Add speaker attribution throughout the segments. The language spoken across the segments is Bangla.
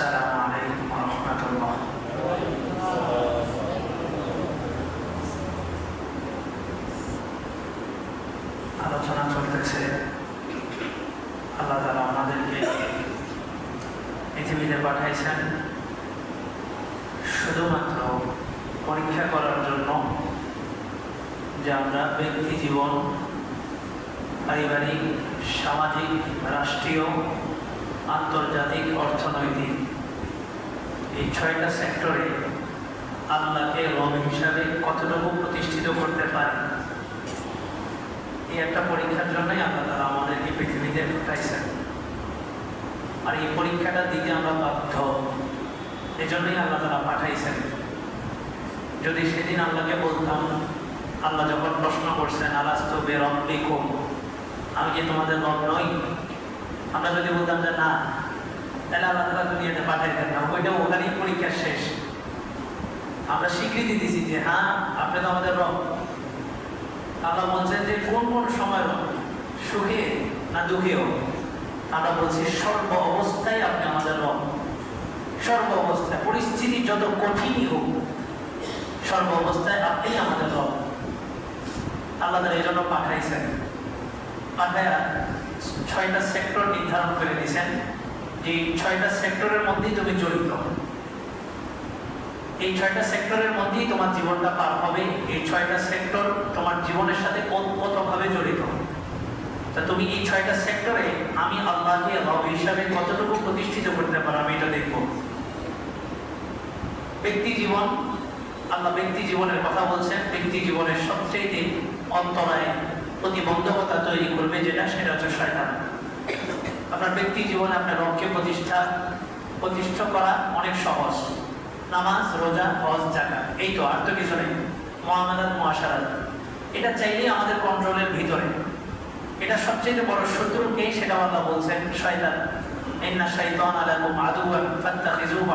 Speaker 1: السلام عليكم ورحمة الله আলোচনা চলতেছে আল্লাহ তালা আমাদেরকে পৃথিবীতে পাঠাইছেন শুধুমাত্র পরীক্ষা করার জন্য যে আমরা ব্যক্তি জীবন পারিবারিক সামাজিক রাষ্ট্রীয় আন্তর্জাতিক অর্থনৈতিক এই ছয়টা সেক্টরে আল্লাহকে রব হিসাবে কতটুকু প্রতিষ্ঠিত করতে পারি? এই একটা পরীক্ষার জন্যই আল্লাহ তারা আমাদেরকে পৃথিবীতে পাঠাইছেন। আর এই পরীক্ষাটা দিতে আমরা বাধ্য। এই জন্যই আল্লাহ তারা পাঠাইছেন। যদি সেদিন আল্লাহকে বলতাম, আল্লাহ যখন প্রশ্ন করছেন, আলাস্ত বেরব্বিকুম? আমি কি তোমাদের রব নই? আমরা যদি বলতাম যে না ওখানেই পরীক্ষা শেষ। আমরা স্বীকৃতি যে হ্যাঁ আপনি তো আমাদের বলছেন যে, কোন কোন সময় সুখে সর্ব অবস্থায় আপনি সর্ব অবস্থায়, পরিস্থিতি যত কঠিনই হোক, সর্ব অবস্থায় আপনি আমাদের রব। আল্লাহ এই জন্য পাঠাইছেন। পাঠায়া ছয়টা সেক্টর নির্ধারণ করে দিয়েছেন। যে ছয়টা সেক্টরের মধ্যেই তুমি জড়িত। এই ছয়টা সেক্টরের মধ্যেই তোমার জীবনটা পার হবে। এই ছয়টা সেক্টর তোমার জীবনের সাথে ওতপ্রোতভাবে জড়িত। তা তুমি এই ছয়টা সেক্টরে আমি আল্লাহকে রব হিসাবে কতটুকু প্রতিষ্ঠিত করতে পারো আমি এটা দেখব। ব্যক্তি জীবন, আল্লাহ ব্যক্তি জীবনের কথা বলছেন, ব্যক্তি জীবনের সবচেয়ে অন্তরায় প্রতিবন্ধকতা তৈরি করবে যেটা, সেটা হচ্ছে শয়তান। আপনার ব্যক্তি জীবনে আপনার রবকে প্রতিষ্ঠা প্রতিষ্ঠা করা অনেক সহজ। নামাজ, রোজা, হজ জাকা এই তো আর তো কিছু নেই। মহামাদাত মহাসারাত এটা চাইলেই আমাদের কন্ট্রোলের ভিতরে। এটা সবচেয়ে বড় শত্রুকে সেটা আল্লাহ বলছেন, শয়তান। ইন্না শাইতান আলাকুম আদুওয়ান ফাত্তাখিজুহু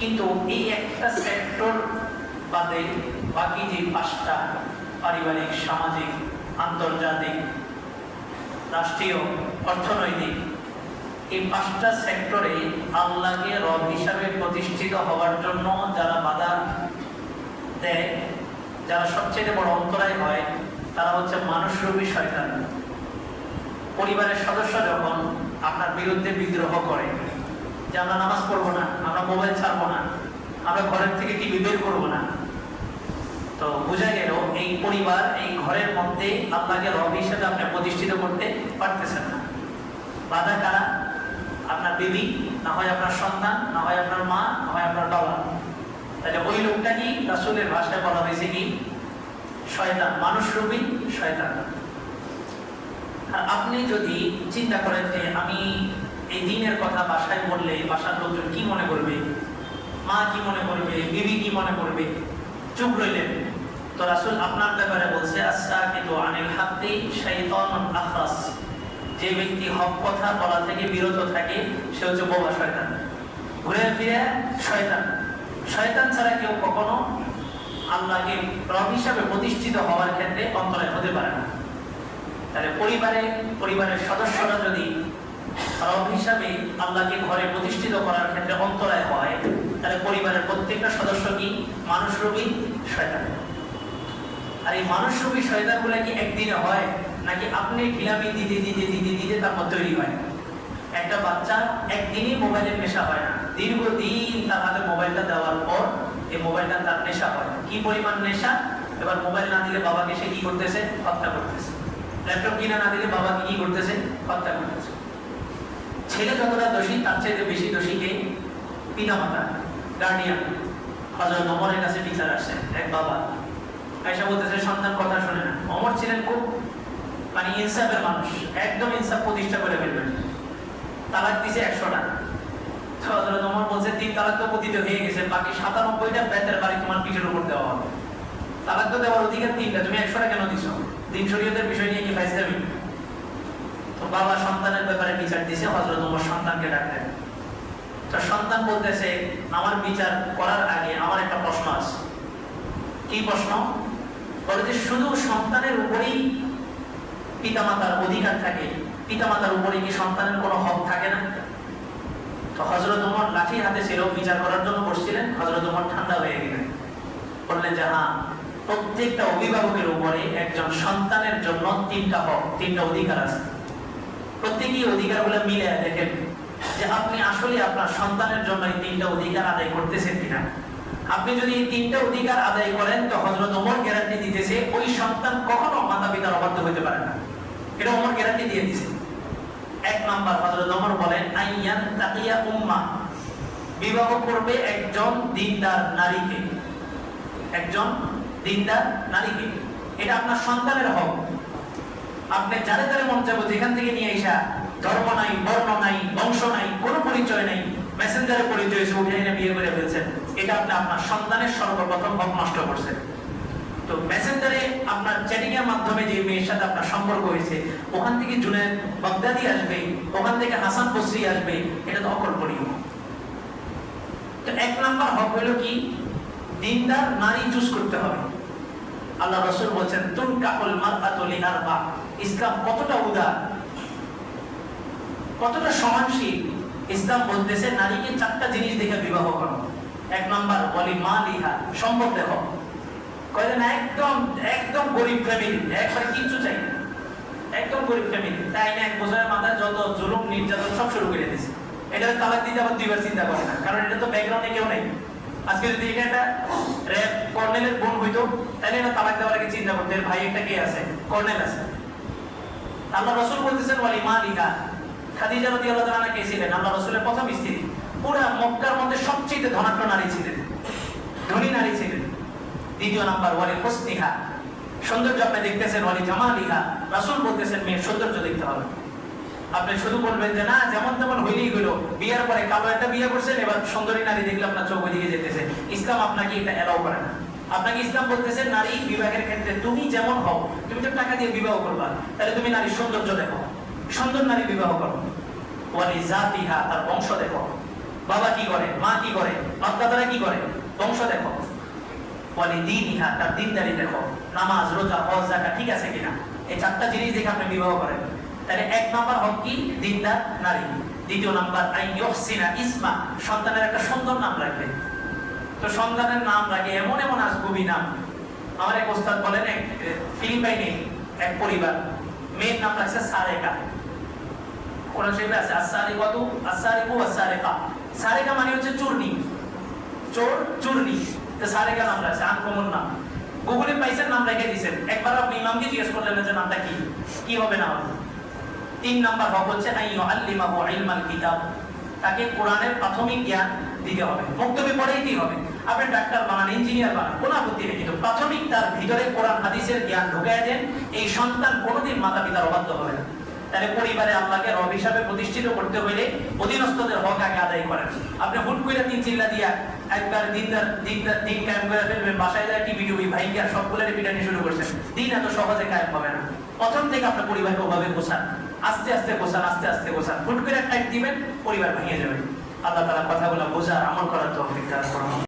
Speaker 1: কিন্তু এই একটা সেক্টর বাদে বাকি যে পাঁচটা পারিবারিক, সামাজিক, আন্তর্জাতিক রাষ্ট্রীয় অর্থনৈতিক। এই পাঁচটা সেক্টরে আল্লাহকে রব হিসাবে প্রতিষ্ঠিত হওয়ার জন্য যারা বাধা দেয়, যারা সবচেয়ে বড় অন্তরায় হয়, তারা হচ্ছে মানুষরূপী শয়তান। পরিবারের সদস্য যখন আপনার বিরুদ্ধে বিদ্রোহ করে, যে আমরা নামাজ পড়ব না, আমরা মোবাইল ছাড়বো না, আমরা ঘরের থেকে টিভি বের করব না তো বোঝা গেল এই পরিবার, এই ঘরের মধ্যে আপনাকে রব হিসেবে আপনি প্রতিষ্ঠিত করতে পারতেছেন না। বাধা কারা? আপনার বিবি, না হয় আপনার সন্তান, না হয় আপনার মা, না হয় আপনার বাবা। তাহলে ওই লোকটা কি রাসুলের ভাষায় বলা হয়েছে কি? শয়তান। মানুষ রূপী শয়তান। আপনি যদি চিন্তা করেন যে আমি এই দিনের কথা বাসায় বললে বাসার লোকজন কি মনে করবে? মা কি মনে করবে? বিবি কি মনে করবে? চুপ রইলেন। তো রাসুল আপনার ব্যাপারে বলছে আনিল আখরাস। যে ব্যক্তি হক কথা বলা থেকে বিরত থাকে, সে হচ্ছে বোবা শয়তান। ঘুরে ফিরে শয়তান। শয়তান ছাড়া কেউ কখনো আল্লাহকে রব হিসাবে প্রতিষ্ঠিত হওয়ার ক্ষেত্রে অন্তরায় হতে পারে না। তাহলে পরিবারে, পরিবারের সদস্যরা যদি রব হিসাবে আল্লাহকে ঘরে প্রতিষ্ঠিত করার ক্ষেত্রে অন্তরায় হয়, তাহলে পরিবারের প্রত্যেকটা সদস্য কি? মানুষ রূপী শয়তান। আর এই মানুষ রূপী শয়তানগুলা কি একদিনে হয়? নাকি আপনি ঢিলামি দিতে দিতে দিতে দিতে তারপর তৈরি হয়? একটা বাচ্চা একদিনই মোবাইলের নেশা হয় না। দীর্ঘদিন তার হাতে মোবাইলটা দেওয়ার পর এই মোবাইলটা তার নেশা হয়। কি পরিমাণ নেশা? এবার মোবাইল না দিলে বাবাকে সে কি করতেছে? হত্যা করতেছে। ল্যাপটপ কিনে না দিলে বাবাকে কি করতেছে? হত্যা করতেছে। ছেলে যতটা দোষী, তার চাইতে বেশি দোষী কে? পিতা মাতা গার্ডিয়ান হজরত অমরের কাছে বিচার আসছে, এক বাবা। আয়সা বলতেছে, সন্তান কথা শুনে না। অমর ছিলেন খুব মানে ইনসাফের মানুষ। একদম ইনসাফ প্রতিষ্ঠা করে ফেলবেন। তালাক দিছে একশোটা। হজরত অমর বলছে, তিন তালাক তো পতিত হয়ে গেছে, বাকি সাতানব্বইটা বেতের বাড়ি তোমার পিঠের উপর দেওয়া হবে। তালাক তো দেওয়ার অধিকার তিনটা, তুমি একশোটা কেন দিছো? দিন শরীয়তের বিষয় নিয়ে কি ফাইজলামি? তো বাবা সন্তানের ব্যাপারে বিচার দিছে হজরত ওমর সন্তানকে ডাকলেন তো সন্তান বলতেছে, আমার বিচার করার আগে আমার একটা প্রশ্ন আছে। কি প্রশ্ন? বলে যে শুধু সন্তানের উপরেই পিতামাতার অধিকার থাকে, পিতামাতার উপরে কি সন্তানের কোনো হক থাকে না? লাঠি হাতে ছিল, বিচার করার জন্য বসছিলেন হজরত ওমর ঠান্ডা হয়ে গেলেন। বললেন যে হ্যাঁ প্রত্যেকটা অভিভাবকের উপরে একজন সন্তানের জন্য তিনটা হক, তিনটা অধিকার আছে। প্রত্যেকই অধিকারগুলো মিলে দেখেন যে আপনি আসলে আপনার সন্তানের জন্য এই তিনটা অধিকার আদায় করতেছেন কিনা। আপনি যদি এই তিনটা অধিকার আদায় করেন, তো হজরত ওমর গ্যারান্টি দিতেছে, ওই সন্তান কখনো মাতা পিতার অবাধ্য হতে পারে না। এটা ওমর গ্যারান্টি দিয়ে দিছে এক নাম্বার হযরত ওমর বলেন, আইয়ান তাকিয়া উম্মা। বিবাহ করবে একজন দিনদার নারীকে। একজন দিনদার নারীকে। এটা আপনার সন্তানের হক। আপনি যারে যারে মন যাব যেখান থেকে নিয়ে আইসা, ধর্ম নাই, বর্ণ নাই, বংশ নাই, কোনো পরিচয় নাই। মেসেঞ্জারে পরিচয় এসে উঠে এনে বিয়ে করে ফেলছেন এটা আপনি আপনার সন্তানের সর্বপ্রথম হক নষ্ট করছেন। তো মেসেঞ্জারে আপনার চ্যাটিং এর মাধ্যমে যে মেয়ের সাথে আপনার সম্পর্ক হয়েছে, ওখান থেকে জুনেদ বাগদাদি আসবে, ওখান থেকে হাসান বসরি আসবে, এটা তো অকল্পনীয়। তো এক নাম্বার হক হলো কি? দিনদার নারী চুজ করতে হবে। আল্লাহ রসুল বলছেন, তুন কাকুল মারআতু লিআরবা ইসলাম কতটা উদার, কতটা সমানশীল ইসলাম বলতেছে, নারীকে চারটা জিনিস দেখে বিবাহ করো। এক নম্বর, বলি, মা লিহা, সম্ভব দেখো। কয়ে না একদম একদম গরিব ফ্যামিলি একবার কিচ্ছু চাই না। একদম গরিব ফ্যামিলি তাই না, এক বছরের মাথায় যত জুলুম, নির্যাতন, সব শুরু করে দিয়েছে। এটা তালাক দিতে আবার দুইবার চিন্তা করে না, কারণ এটা তো ব্যাকগ্রাউন্ডে কেউ নেই। আজকে যদি এটা একটা র্যাব কর্নেলের বোন হইতো, তাহলে এটা তালাক দেওয়ার আগে চিন্তা করতে ভাই একটা কে আছে? কর্নেল আছে। আল্লাহ রসুল বলতেছেন ওয়ালি মা লিহা খাদিজা রাদিয়াল্লাহু তাআলা কে ছিলেন? আল্লাহ রসুলের প্রথম স্ত্রী। পুরা মক্কার মধ্যে সবচেয়ে নারী ছিলেন। ধনী নারী ছিলেন। দ্বিতীয় নাম্বার, ওয়ালি হোসনিহা। সৌন্দর্য আপনি দেখতেছেন, ওয়ালি জামালিহা। বলতেছেন সৌন্দর্য দেখতে হবে। আপনি শুধু বলবেন যে, না, যেমন তেমন হইলেই হইল বিয়ের পরে কালো একটা বিয়ে করছেন, এবার সুন্দরী নারী দেখলে আপনার চোখ ওইদিকে যেতেছে। ইসলাম আপনাকে এটা এলাও করে না। আপনাকে ইসলাম বলতেছে, নারী বিবাহের ক্ষেত্রে তুমি যেমন হও, তুমি তো টাকা দিয়ে বিবাহ করবা। তাহলে তুমি নারীর সৌন্দর্য দেখো। সুন্দর নারী বিবাহ করো। ওয়ালি তার বংশ দেখো। বাবা কি করে? মা কি করে? বাপদাদারা কি করে? বংশ দেখো। তার দিনদারি দেখো। নামাজ, রোজা, হজ জাকাত ঠিক আছে কিনা? এই চারটা জিনিস দেখে আপনি বিবাহ করেন। তাহলে এক নাম্বার হক কি? দিনদার, নারী। দ্বিতীয় নাম্বার ইসমা, সন্তানের একটা সুন্দর নাম রাখবে তো সন্তানের নাম রাখে এমন এমন আজগুবি নাম। আমার এক ওস্তাদ বলেন, এক ফিলিপাইনে এক পরিবার, মেয়ের নাম রাখছে সারেকা। কোরআন শরীফে আছে আসারিকাতু আসারিকু আসারিকা সারেকা মানে হচ্ছে চোর তো সারেকা আনকমন নাম। গুগলে নাম রেখে দিয়েছেন একবার আপনি ইমামকে জিজ্ঞেস করলেন যে নামটা কি? কি হবে নাম? তিন নাম্বার হক হচ্ছে আই ইলমাল কিতাব। তাকে কোরআনের প্রাথমিক জ্ঞান দিতে হবে। মুক্তবি পড়াইতেই হবে। আপনি ডাক্তার বানান, ইঞ্জিনিয়ার বানান আপত্তি নেই। কিন্তু প্রাথমিক তার ভিতরে কোরআন হাদিসের জ্ঞান ঢুকায় দেন, এই সন্তান কোনোদিন মাতা পিতার অবাধ্য হবে না। তাহলে পরিবারে আল্লাহকে রব হিসাবে প্রতিষ্ঠিত করতে হইলে অধীনস্থদের হক আগে আদায় করেন। আপনি হুট করে তিন চিল্লা দিয়া একবার দিনদার দিনদার দিন কায়েম করে ফেলবেন, বাসায় যায় টিভি টুবি ভাইকে আর সবগুলোর পিটানি শুরু করছেন। দিন এত সহজে কায়েম হবে না। প্রথম থেকে আপনার পরিবারকে ওভাবে গোছান। আস্তে আস্তে গোছান, আস্তে আস্তে গোছান। হুট করে টাইপ দিবেন, পরিবার ভেঙে যাবে। আল্লাহ তালা কথাগুলো বোঝার আমল করার তো অপেক্ষা করুন।